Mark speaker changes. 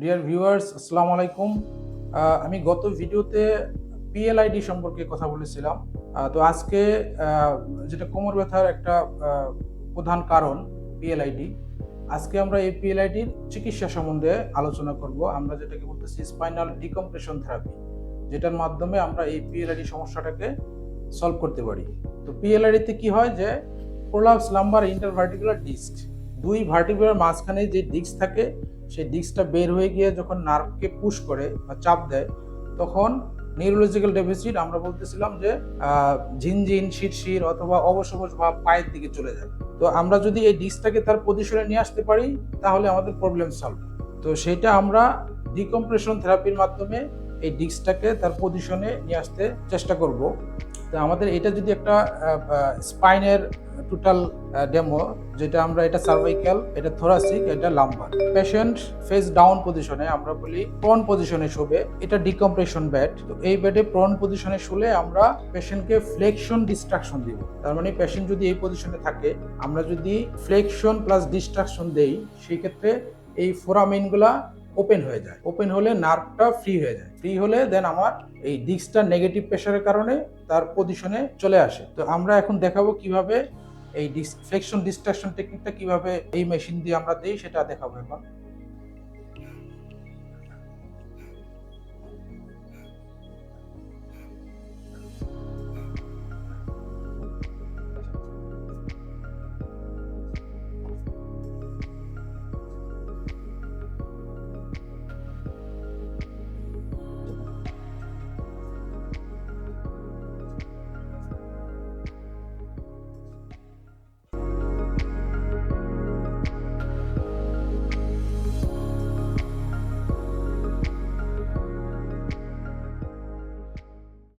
Speaker 1: Dear viewers আসসালামু আলাইকুম। আমি গত ভিডিওতে পিএলআইডি সম্পর্কে কথা বলেছিলাম। তো আজকে যেটা কোমর ব্যথার একটা প্রধান কারণ পিএলআইডি আজকে আমরা এই পিএলআইডির চিকিৎসা সম্বন্ধে আলোচনা করব। আমরা যেটাকে বলতেছি স্পাইনাল ডিকম্প্রেশন থেরাপি যেটার মাধ্যমে আমরা এই পিএলআইডি সমস্যাটাকে সলভ করতে পারি। তো পিএলআইডিতে কি হয় যে প্রোলাপস লাম্বার ইন্টারভার্টিকুলার ডিস্ক দুই ভার্টিকুলার মাঝখানে যে ডিস্ক থাকে সেই ডিস্কটা বের হয়ে গিয়ে যখন নার্ভকে পুশ করে বা চাপ দেয়, তখন নিউরোলজিক্যাল ডেফিসিট আমরা বলতেছিলাম যে ঝিনঝিন, শিরশির অথবা অবসবস বা পায়ের দিকে চলে যায়। তো আমরা যদি এই ডিস্কটাকে তার পজিশনে নিয়ে আসতে পারি, তাহলে আমাদের প্রবলেম সলভ তো সেটা আমরা ডিকম্প্রেশন থেরাপির মাধ্যমে এই ডিস্কটাকে তার পজিশনে নিয়ে আসতে চেষ্টা করব। তো আমাদের এটা যদি একটা স্পাইনের টোটাল ডেমো যেটা আমরা এটা সার্ভাইকাল এটা থোরাসিক এটা লাম্বার পেশেন্ট ফেস ডাউন পজিশনে আমরা বলি প্রন পজিশনে শোবে, এটা ডিকম্প্রেশন বেড তো এই বেডে প্রন পজিশনে শুলে আমরা পেশেন্টকে ফ্লেকশন ডিস্ট্রাকশন দিব। তার মানে পেশেন্ট যদি এই পজিশনে থাকে, আমরা যদি ফ্লেকশন প্লাস ডিস্ট্রাকশন দেই, সেই ক্ষেত্রে এই ফোরামিনগুলা ওপেন হয়ে যায়। ওপেন হলে নার্ভটা ফ্রি হয়ে যায়। ফ্রি হলে দেন আমার এই ডিস্কটা নেগেটিভ প্রেশারের কারণে তার পজিশনে চলে আসে। তো আমরা এখন দেখাবো কীভাবে এই ফ্লেকশন ডিস্ট্রাকশন টেকনিকটা কীভাবে এই মেশিন দিয়ে আমরা দিই সেটা দেখাবো এখন